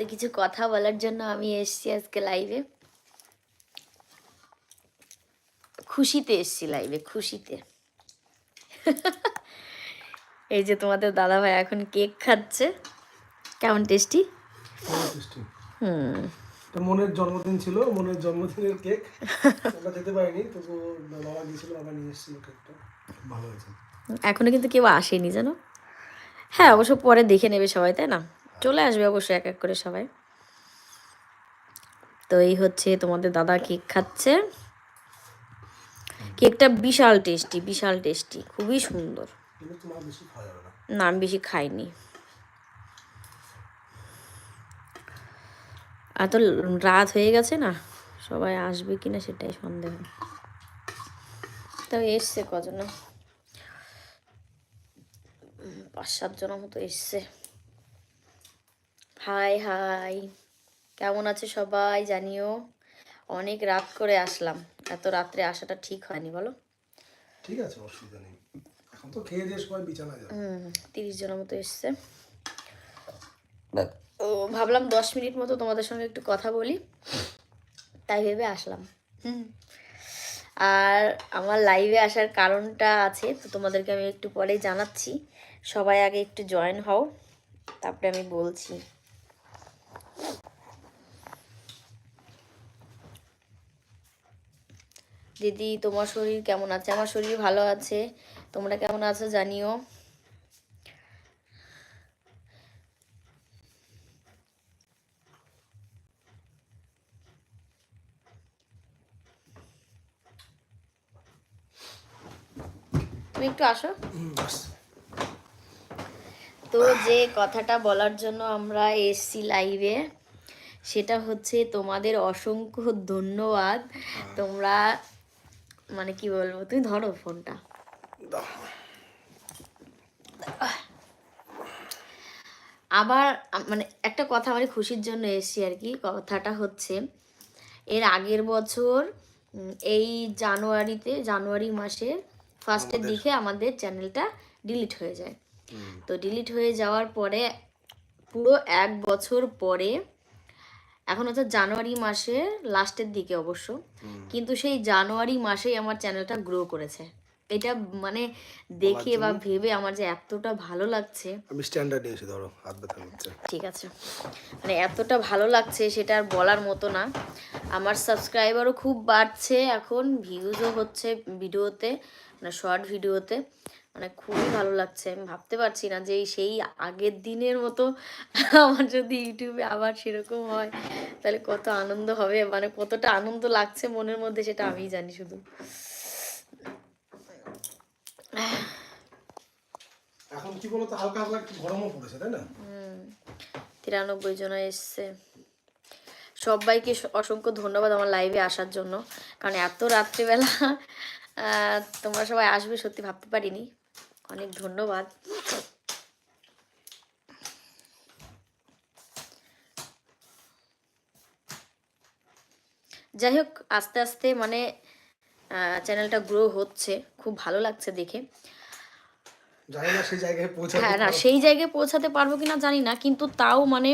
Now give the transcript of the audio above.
তো কিছু কথা বলার জন্য আমি এসেছি আজকে লাইভে খুশিতে এসেছি লাইভে খুশিতে। এই যে তোমাদের দাদা ভাই এখন কেক খাচ্ছে। কেমন টেস্টি টেস্টি হুম। এটা মনের জন্মদিন ছিল মনের জন্মদিনের কেক আমরা যেতে পারিনি তবু বাবা দিয়েছিল বাবা নিয়ে এসেছিল কেকটা ভালো হয়েছে। এখনও কিন্তু কেউ আসেনি জানো? হ্যাঁ অবশ্য পরে দেখে নেবে সবাই তাই না? চলে আসবে অবশ্যই এক এক করে সবাই। তো এই হচ্ছে তোমাদের দাদা কেক খাচ্ছে? কেকটা বিশাল টেস্টি বিশাল টেস্টি, খুবই সুন্দর। না, আমি বেশি খাইনি। এত রাত হয়ে গেছে না, সবাই আসবে কিনা সেটাই সন্দেহ। তবে এসছে কজন? পাঁচ সাতজনের মতো এসছে। হাই হাই কেমন আছে সবাই জানিও? অনেক রাত করে আসলাম। এত রাত্রে আসাটা ঠিক হয়নি বলো। ঠিক আছে অসুবিধা নেই। এখন তো খেয়ে দিয়ে সবাই বিছানা যাবে। হুম তিরিশ জনের মতো এসছে। ও ভাবলাম দশ মিনিট মতো তোমাদের সঙ্গে একটু কথা বলি। তাই ভেবে আসলাম। হুম। আর আমার লাইভে আসার কারণটা আছে তো তোমাদেরকে আমি একটু পরেই জানাচ্ছি। সবাই আগে একটু জয়েন হও। তারপরে আমি বলছি। দিদি, তোমার শরীর কেমন আছে? আমার শরীর ভালো আছে। তোমরা কেমন আছো জানিও। তুমি একটু আসো। তো যে কথাটা বলার জন্য আমরা এসছি লাইভে সেটা হচ্ছে তোমাদের অসংখ্য ধন্যবাদ। তোমরা মানে কি বলব তুমি ধরো ফোনটা। আবার মানে একটা কথা মানে খুশির জন্য এসছি আর কি কথাটা হচ্ছে এর আগের বছর এই জানুয়ারিতে জানুয়ারি মাসের ফার্স্টের দিকে আমাদের চ্যানেলটা ডিলিট হয়ে যায়। তো ডিলিট হয়ে যাওয়ার পরে পুরো এক বছর পরে এখন হচ্ছে জানুয়ারি মাসের লাস্টের দিকে অবশ্য কিন্তু সেই জানুয়ারি মাসেই আমার চ্যানেলটা গ্রো করেছে। এটা মানে দেখে বা ভেবে আমার যে এতটা ভালো লাগছে। আমি স্ট্যান্ডার্ড নিয়েছি ধরো হাত ব্যথা করছে। ঠিক আছে। মানে এতটা ভালো লাগছে সেটা আর বলার মতো না। আমার সাবস্ক্রাইবারও খুব বাড়ছে এখন ভিউজও হচ্ছে ভিডিওতে মানে শর্ট ভিডিওতে। মানে খুবই ভালো লাগছে। আমি ভাবতে পারছি না যে সেই আগের দিনের মতো আমার যদি ইউটিউবে আবার সেরকম হয় তাহলে কত আনন্দ হবে। মানে কতটা আনন্দ লাগছে মনের মধ্যে সেটা আমিই জানি শুধু। এখন কি বলতো হালকা হালকা গরমও পড়েছে তাই না? তিরানব্বই জন এসছে। সবাইকে অসংখ্য ধন্যবাদ আমার লাইভে আসার জন্য। কারণ এত রাত্রিবেলা তোমরা সবাই আসবে সত্যি ভাবতে পারিনি। অনেক ধন্যবাদ। যাই হোক আস্তে আস্তে মানে চ্যানেলটা গ্রো হচ্ছে। খুব ভালো লাগছে দেখে। না সেই জায়গায় হ্যাঁ না সেই জায়গায় পৌঁছাতে পারব কিনা জানি না কিন্তু তাও মানে